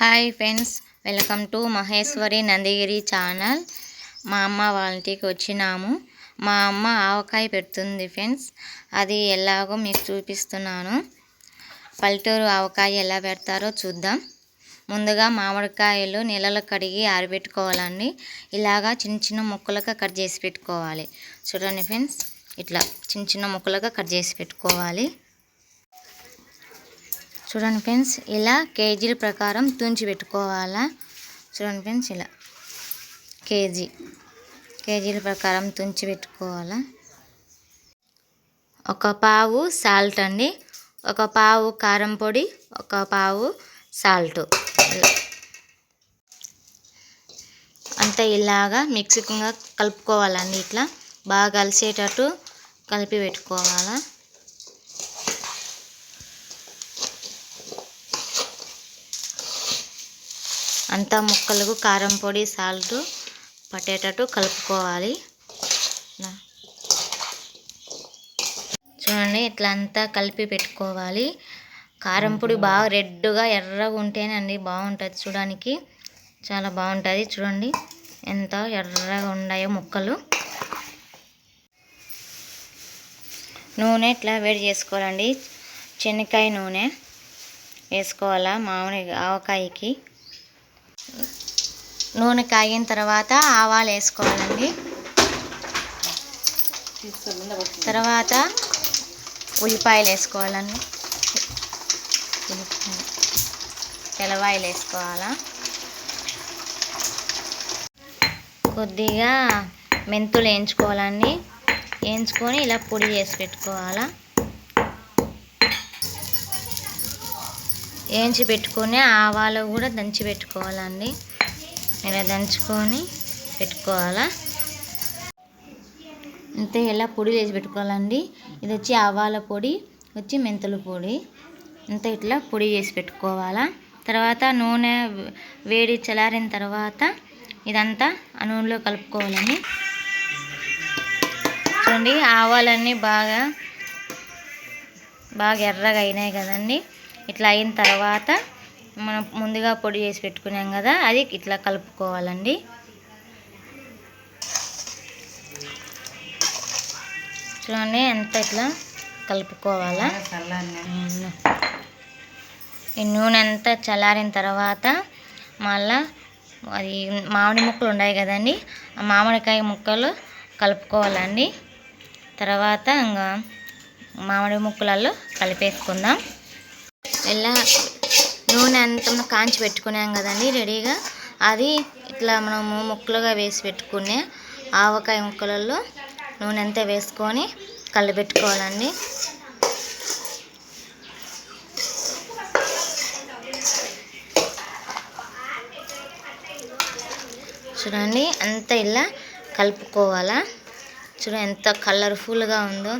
Hi friends welcome to Maheshwari Nandigiri channel. మా అమ్మ వాళ్ళ ఇంటికి వచ్చినాము. మా అమ్మ ఆవకాయ పెడుతుంది ఫ్రెండ్స్. అది ఎలాగో మీకు చూపిస్తున్నాను. పల్లెటూరు ఆవకాయ ఎలా పెడతారో చూద్దాం. ముందుగా మామిడికాయలు నీళ్ళలో కడిగి ఆరబెట్టుకోవాలండి. ఇలాగా చిన్న చిన్న ముక్కలుగా కట్ చేసి పెట్టుకోవాలి. చూడండి ఫ్రెండ్స్ ఇట్లా చిన్న చిన్న ముక్కలుగా కట్ చేసి పెట్టుకోవాలి. చూడండి ఫ్రెండ్స్ ఇలా కేజీల ప్రకారం తుంచి పెట్టుకోవాలా? చూడండి ఫ్రెండ్స్ ఇలా కేజీ కేజీల ప్రకారం తుంచి పెట్టుకోవాలా? ఒక పావు సాల్ట్ అండి. ఒక పావు కారం పొడి ఒక పావు సాల్ట్. అంతా ఇలాగా మిక్సింగ్గా కలుపుకోవాలండి ఇట్లా. బాగా కలిసేటట్టు కలిపి పెట్టుకోవాలా? అంతా ముక్కలకు కారం పొడి సాల్ట్ పట్టేటట్టు కలుపుకోవాలి. చూడండి ఇట్లా అంతా కలిపి పెట్టుకోవాలి. కారం పొడి బాగా రెడ్గా ఎర్రగా ఉంటేనండి బాగుంటుంది చూడడానికి. చాలా బాగుంటుంది చూడండి ఎంత ఎర్రగా ఉన్నాయో ముక్కలు. నూనె ఇట్లా వేడి చేసుకోవాలండి. శనక్కాయ నూనె వేసుకోవాలా మామిడి ఆవకాయకి. నూనె కాగిన తర్వాత ఆవాలు వేసుకోవాలండి. తర్వాత ఉల్లిపాయలు వేసుకోవాలండి. తెలవాయలు వేసుకోవాలా. కొద్దిగా మెంతులు వేయించుకోవాలండి. వేయించుకొని ఇలా పొడి చేసి పెట్టుకోవాలా. వేయించి పెట్టుకొని ఆవాలు కూడా దంచి పెట్టుకోవాలండి. ఇలా దంచుకొని పెట్టుకోవాలా? అంతే ఇలా పొడి వేసి పెట్టుకోవాలండి. ఇది వచ్చి ఆవాల పొడి వచ్చి మెంతుల పొడి. అంతా ఇట్లా పొడి చేసి పెట్టుకోవాలా. తర్వాత నూనె వేడి చల్లారిన తర్వాత ఇదంతా ఆ నూనెలో కలుపుకోవాలని చూడండి ఆవాలన్నీ బాగా బాగా ఎర్రగా అయినాయి కదండి. ఇట్లా అయిన తర్వాత మనం ముందుగా పొడి చేసి పెట్టుకున్నాం కదా అది ఇట్లా కలుపుకోవాలండి. చూడండి ఎంత ఇట్లా కలుపుకోవాలా? ఈ నూనె అంతా చల్లారిన తర్వాత మళ్ళా అది మామిడి ముక్కలు ఉన్నాయి కదండి ఆ మామిడికాయ ముక్కలు కలుపుకోవాలండి. తర్వాత ఇంకా మామిడి ముక్కలలో కలిపేసుకుందాం. ఇలా నూనె అంతా కాంచి పెట్టుకున్నాం కదండి రెడీగా. అది ఇట్లా మనము ముక్కలుగా వేసి పెట్టుకునే ఆవకాయ ముక్కలలో నూనె అంతా వేసుకొని కలిపెట్టుకోవాలండి చూడండి అంత ఇలా కలుపుకోవాలా. చూడండి ఎంత కలర్ఫుల్గా ఉందో.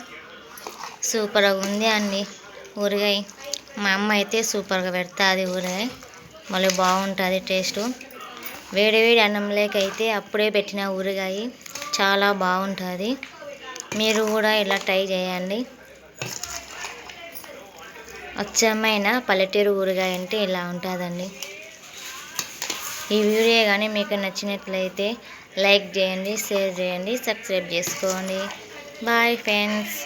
సూపర్గా ఉంది అండి. ఊరగాయ. మా అమ్మ అయితే సూపర్గా పెడుతుంది ఊరే. మళ్ళీ బాగుంటుంది టేస్ట్. వేడి వేడి అన్నంలోకైతే అప్పుడే పెట్టిన ఊరగాయ చాలా బాగుంటుంది. మీరు కూడా ఇలా ట్రై చేయండి. అచ్చమైన పల్లెటూరు ఊరగాయ అంటే ఇలా ఉంటుందండి. ఈ వీడియో కానీ మీకు నచ్చినట్లయితే లైక్ చేయండి షేర్ చేయండి సబ్స్క్రైబ్ చేసుకోండి. Bye friends.